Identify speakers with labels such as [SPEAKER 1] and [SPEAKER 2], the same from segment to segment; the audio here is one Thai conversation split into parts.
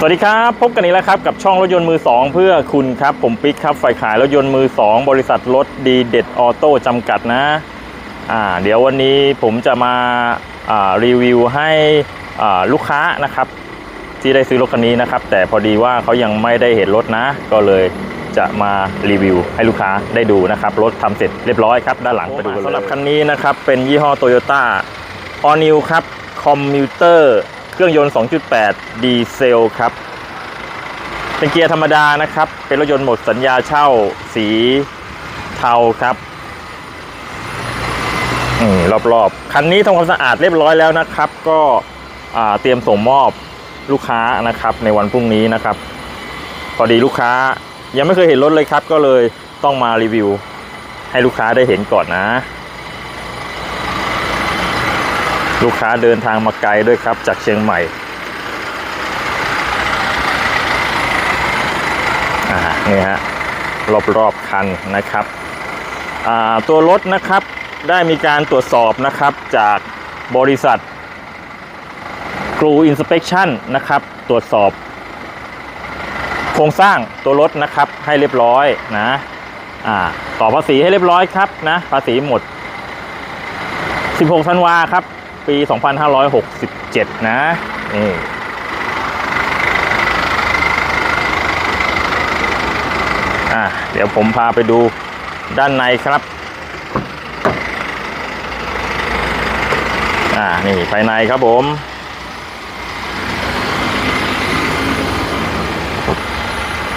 [SPEAKER 1] สวัสดีครับ พบกันอีกแล้วครับ กับช่องรถยนต์มือ 2 เพื่อคุณครับ ผมปิ๊กครับฝ่ายขายรถยนต์มือ 2 บริษัทรถดีเด็ดออโต้จำกัดนะอ่าเดี๋ยววันนี้ผมจะมาอ่ารีวิวให้อ่าลูกค้านะครับ ที่ได้ซื้อรถคันนี้นะครับ แต่พอดีว่าเขายังไม่ได้เห็นรถนะ ก็เลยจะมารีวิวให้ลูกค้าได้ดูนะครับรถทำเสร็จเรียบร้อยครับด้านหลังไปดูกันเลยสำหรับคันนี้นะครับเป็นยี่ห้อโตโยต้าออนิวครับคอมมิวเตอร์ เครื่องยนต์ 2.8 ดีเซลครับ เป็นเกียร์ธรรมดานะครับ เป็นรถยนต์หมดสัญญาเช่าสีเทาครับอืมรอบๆ คันนี้ทำความสะอาดเรียบร้อยแล้วนะครับ ก็เตรียมส่งมอบลูกค้านะครับ ในวันพรุ่งนี้นะครับ พอดีลูกค้ายังไม่เคยเห็นรถเลยครับ ก็เลยต้องมารีวิว ให้ลูกค้าได้เห็นก่อนนะ ลูกค้าเดินทางมาไกลด้วยครับ จากเชียงใหม่อ่านี่ฮะรอบๆคันนะครับอ่าตัวรถนะครับได้มีการตรวจสอบนะครับจากบริษัท g r u Inspection นะครับ ตรวจสอบ โครงสร้างตัวรถนะครับให้เรียบร้อยนะอ่าต่อภาษีให้เรียบร้อยครับนะภาษีหมด 16ธันวาครับ ปี 2567 นะนี่อะเดี๋ยวผมพาไปดูด้านในครับอ่านี่ภายในครับผม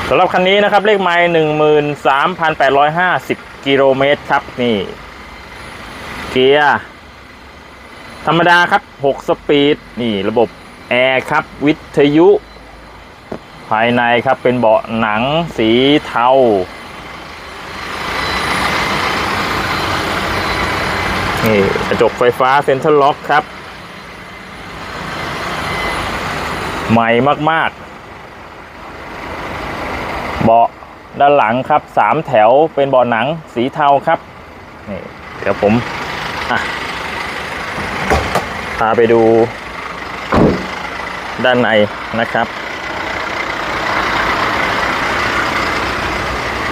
[SPEAKER 1] สำหรับคันนี้นะครับเลขไมล์หนึ่งหมื่นสามพันแปดร้อยห้าสิบกิโลเมตรครับ นี่ เกียร์ ธรรมดาครับ 6 สปีด นี่ระบบแอร์ครับ วิทยุ ภายในครับเป็นเบาะหนังสีเทา นี่กระจกไฟฟ้าเซ็นทรัลล็อกครับ ใหม่มาก ๆ เบาะด้านหลังครับสามแถวเป็นเบาะหนังสีเทาครับ นี่เดี๋ยวผม อะาไปดูด้านในนะครับ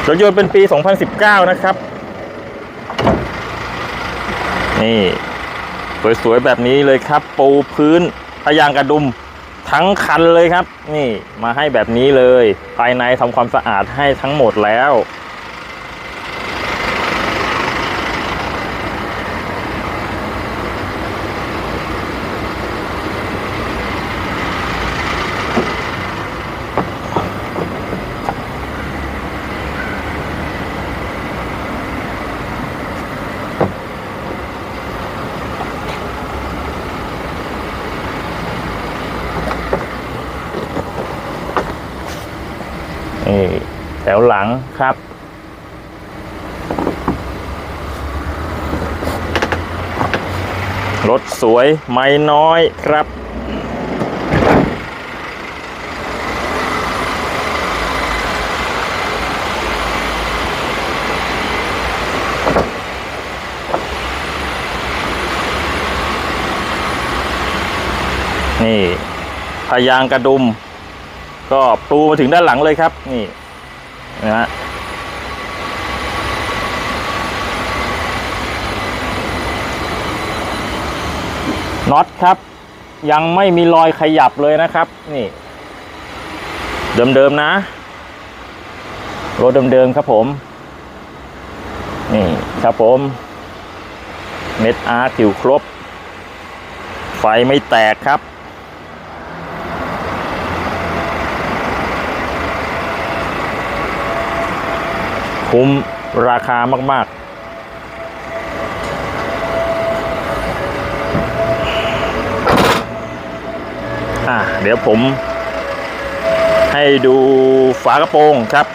[SPEAKER 1] รถยนต์เป็นปี 2019 นะครับ นี่ สวยๆ แบบนี้เลยครับ ปูพื้นพยางกระดุมทั้งคันเลยครับ นี่มาให้แบบนี้เลย ภายในทำความสะอาดให้ทั้งหมดแล้ว นี่แถวหลังครับ รถสวยไม่น้อยครับนี่พยางกระดุม ก็ปูมาถึงด้านหลังเลยครับ นี่นะฮะน็อตครับ ยังไม่มีรอยขยับเลยนะครับ นี่ เดิมๆนะรถเดิมๆครับผม นี่ครับผม เม็ดอาร์ผิวครบ ไฟไม่แตกครับ คุ้มราคามากๆอะเดี๋ยวผมให้ดูฝากระโปรงครับ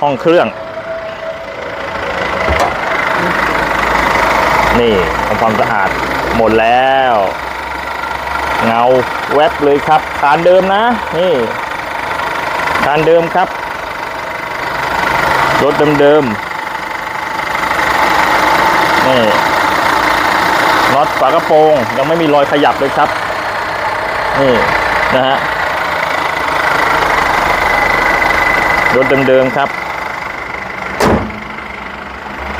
[SPEAKER 1] ห้องเครื่อง นี่ทำความสะอาดหมดแล้ว เงาแวบเลยครับคานเดิมนะ นี่คานเดิมครับ รถเดิมๆ นี่น็อตฝากระโปรงยังไม่มีรอยขยับเลยครับ นี่นะฮะ รถเดิมๆครับ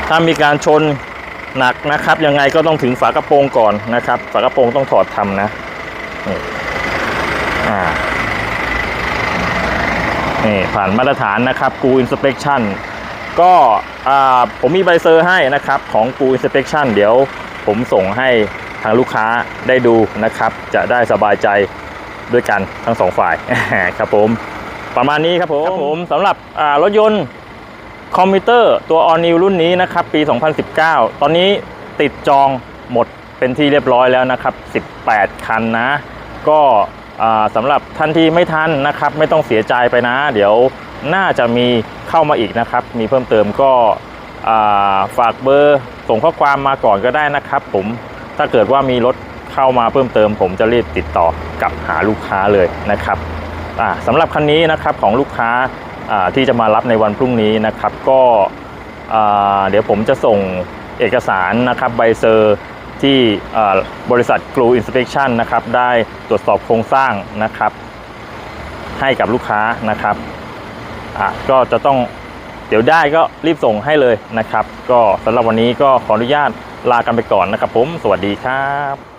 [SPEAKER 1] ถ้ามีการชนหนักนะครับ ยังไงก็ต้องถึงฝากระโปรงก่อนนะครับ ฝากระโปรงต้องถอดทำนะนี่อ่านี่ผ่านมาตรฐานนะครับกูอินสเป t ชั่น ก็อ่าผมมีใบเซอร์ให้นะครับของกูอินสเป t ชั่นเดี๋ยวผมส่งให้ทางลูกค้าได้ดูนะครับ จะได้สบายใจด้วยกันทั้งสองฝ่ายครับผม ประมาณนี้ครับผมครับผมสำหรับอ่ารถยนต์คอมพิวเตอร์ตัว All New รุ่นนี้นะครับ ปี 2019 ตอนนี้ติดจองหมดเป็นที่เรียบร้อยแล้วนะครับ 18 คันนะ ก็อ่าสำหรับท่านที่ไม่ทันนะครับ ไม่ต้องเสียใจไปนะ เดี๋ยว น่าจะมีเข้ามาอีกนะครับ มีเพิ่มเติมก็ฝากเบอร์ส่งข้อความมาก่อนก็ได้นะครับ ผมถ้าเกิดว่ามีรถเข้ามาเพิ่มเติม ผมจะรีบติดต่อกับหาลูกค้าเลยนะครับสำหรับคันนี้นะครับของลูกค้าที่จะมารับในวันพรุ่งนี้นะครับ ก็เดี๋ยวผมจะส่งเอกสารนะครับใบเซอร์ที่บริษัท Glue Inspection นะครับได้ตรวจสอบโครงสร้างนะครับ ให้กับลูกค้านะครับ อะก็จะต้องเดี๋ยวได้ก็รีบส่งให้เลยนะครับ ก็สำหรับวันนี้ก็ขออนุญาตลากันไปก่อนนะครับผม สวัสดีครับ